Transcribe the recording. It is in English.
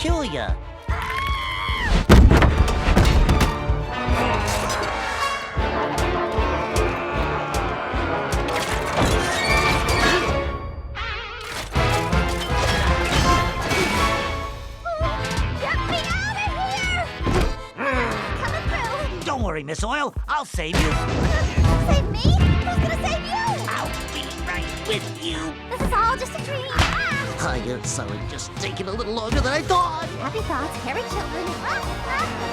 kill you. Get me out of here! Coming through! Don't worry, Miss Oil. I'll save you. Save me? With you. This is all just a dream. Ah! I guess sorry, just taking a little longer than I thought. Happy thoughts, hairy children. Ah, ah!